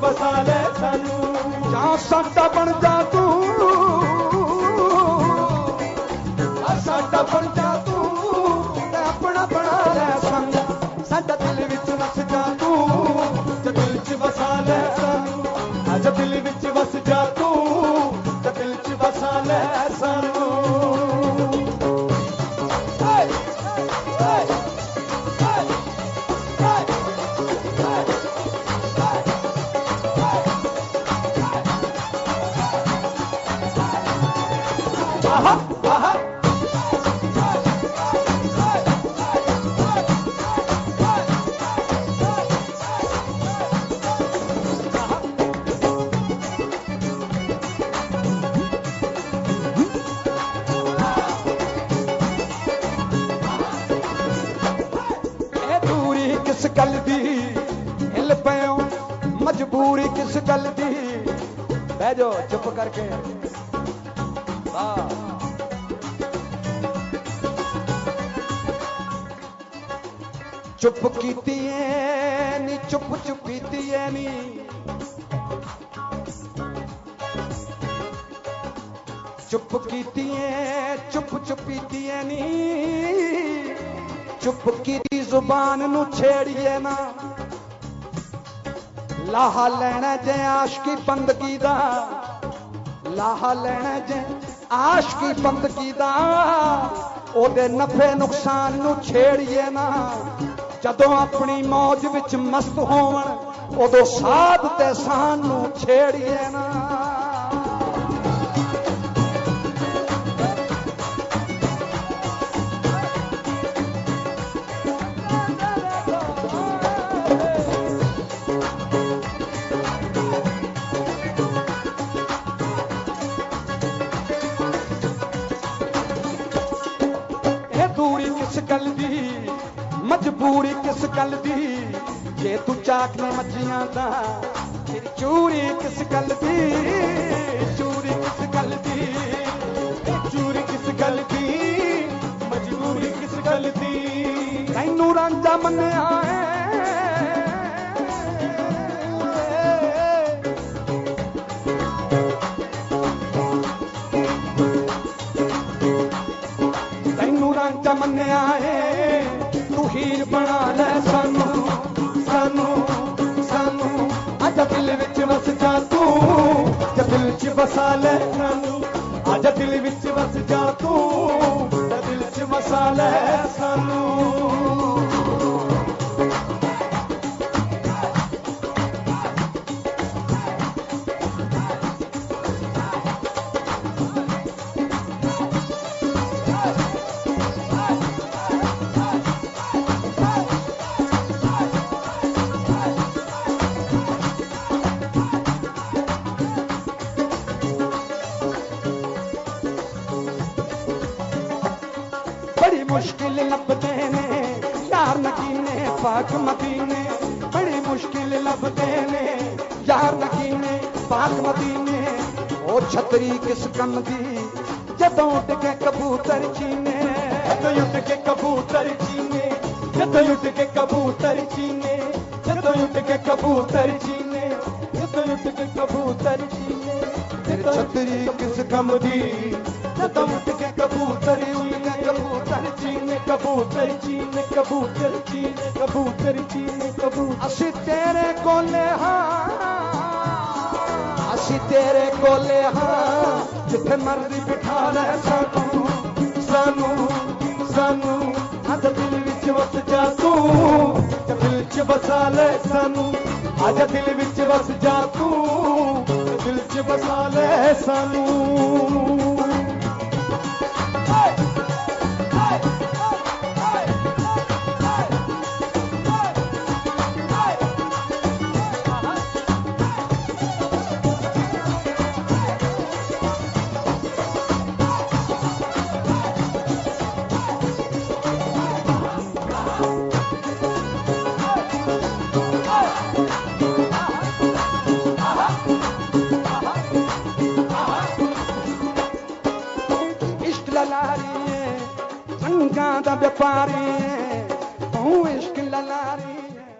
ਵਸਾ ਲੈ ਸਾਨੂੰ। ਜਾਂ ਸਾਡਾ ਬਣ ਜਾ ਤੂੰ। ਆ ਸਾਡਾ ਬਣ ਜਾ ਤੇ। ਗੱਲ ਦੀ ਹਿੱਲ ਪਿਓ ਮਜਬੂਰੀ ਕਿਸ ਗੱਲ ਦੀ? ਬਹਿ ਜਾ ਚੁੱਪ ਕਰਕੇ। ਵਾਹ। ਚੁੱਪ ਕੀਤੀ ਐ ਨੀ ਚੁੱਪ ਚੁਪੀਤੀ ਐ ਨੀ ਚੁੱਪ ਕੀਤੀ ਐ, ਚੁੱਪ ਚੁਪੀਤੀ ਐ ਨੀ ਚੁੱਪ ਕੀਤੀ ਜ਼ੁਬਾਨ ਨੂੰ ਛੇੜੀਏ ਨਾ। ਲਾਹਾ ਲੈਣਾ ਜੇ ਆਸ਼ਕੀ ਬੰਦਗੀ ਦਾ। ਲਾਹਾ ਲੈਣਾ ਜੇ ਆਸ਼ਕੀ ਬੰਦਗੀ ਦਾ। ਉਹਦੇ ਨਫੇ ਨੁਕਸਾਨ ਨੂੰ ਛੇੜੀਏ ਨਾ। ਜਦੋਂ ਆਪਣੀ ਮੌਜ ਵਿੱਚ ਮਸਤ ਹੋਵਣ, ਉਦੋਂ ਸਾਧ ਤੇ ਸਾਨ ਨੂੰ ਛੇੜੀਏ ਨਾ। ਦੀ, ਮਜਬੂਰੀ ਕਿਸ ਗੱਲ ਦੀ? ਜੇ ਤੂੰ ਚਾਕ ਨੇ ਮੱਛੀਆਂ ਦਾ, ਫਿਰ ਚੂਰੀ ਕਿਸ ਗੱਲ ਦੀ? ਚੂਰੀ ਕਿਸ ਗੱਲ ਦੀ? ਚੂਰੀ ਕਿਸ ਗੱਲ ਦੀ? ਮਜਬੂਰੀ ਕਿਸ ਗੱਲ ਦੀ? ਤੈਨੂੰ ਰਾਂਝਾ ਮੰਨਿਆ ਏ ਮੰਨਿਆ ਏ। ਤੂੰ ਹੀਰ ਬਣਾ ਲੈ ਸਾਨੂੰ ਸਾਨੂੰ ਸਾਨੂੰ। ਅੱਜ ਦਿਲ ਵਿੱਚ ਵਸ ਜਾ ਤੂੰ ਤੇ ਦਿਲ 'ਚ ਵਸਾ ਲੈ ਸਾਨੂੰ। ਅੱਜ ਦਿਲ ਵਿੱਚ ਵਸ ਜਾ ਬੜੀ ਮੁਸ਼ਕਿਲ ਲੱਭਦੇ ਨੇ ਯਾਰ ਨਕੀਨੇ ਪਾਕ ਮਦੀਨੇ ਬੜੀ ਮੁਸ਼ਕਿਲ ਲੱਭਦੇ ਨੇ ਯਾਰ ਨਕੀਨੇ ਪਾਕ ਮਦੀਨੇ ਉਹ ਛਤਰੀ ਕਿਸ ਕੰਮ ਦੀ ਜਦੋਂ ਉੱਡ ਕੇ ਕਬੂਤਰ ਚੀਨੇ ਜਦੋਂ ਉੱਡ ਕੇ ਕਬੂਤਰ ਚੀਨੇ ਜਦੋਂ ਉੱਡ ਕੇ ਕਬੂਤਰ ਚੀਨੇ ਜਦੋਂ ਉੱਡ ਕੇ ਕਬੂਤਰ ਚੀਨੇ ਜਦੋਂ ਉੱਡ ਕੇ ਕਬੂਤਰ ਚੀਨੇ ਫਿਰ ਛਤਰੀ ਕਿਸ ਕੰਮ ਦੀ ਜਦੋਂ ਉੱਡ ਕੇ ਕਬੂਤਰ ਚੀਨੇ ਕਬੂਤਰ ਚੀਨੇ ਕਬੂਤਰ ਚੀਨੇ, ਕਬੂਤਰ। ਅਸੀਂ ਤੇਰੇ ਕੋਲੇ ਹਾਂ। ਅਸੀਂ ਤੇਰੇ ਕੋਲੇ ਹਾਂ। ਜਿੱਥੇ ਮਰਜ਼ੀ ਬਿਠਾ ਲੈ ਸਾਨੂੰ ਸਾਨੂੰ ਸਾਨੂੰ। ਅੱਜ ਦਿਲ ਵਿੱਚ ਵਸ ਜਾ ਤੂੰ। ਤੇ ਦਿਲ 'ਚ ਵਸਾ ਲੈ ਸਾਨੂੰ। ਅੱਜ ਦਿਲ ਵਿੱਚ ਵਸ ਜਾ ਤੂੰ। ਦਿਲ 'ਚ ਵਸਾ ਲੈ ਸਾਨੂੰ। वपारे इश्क ललारी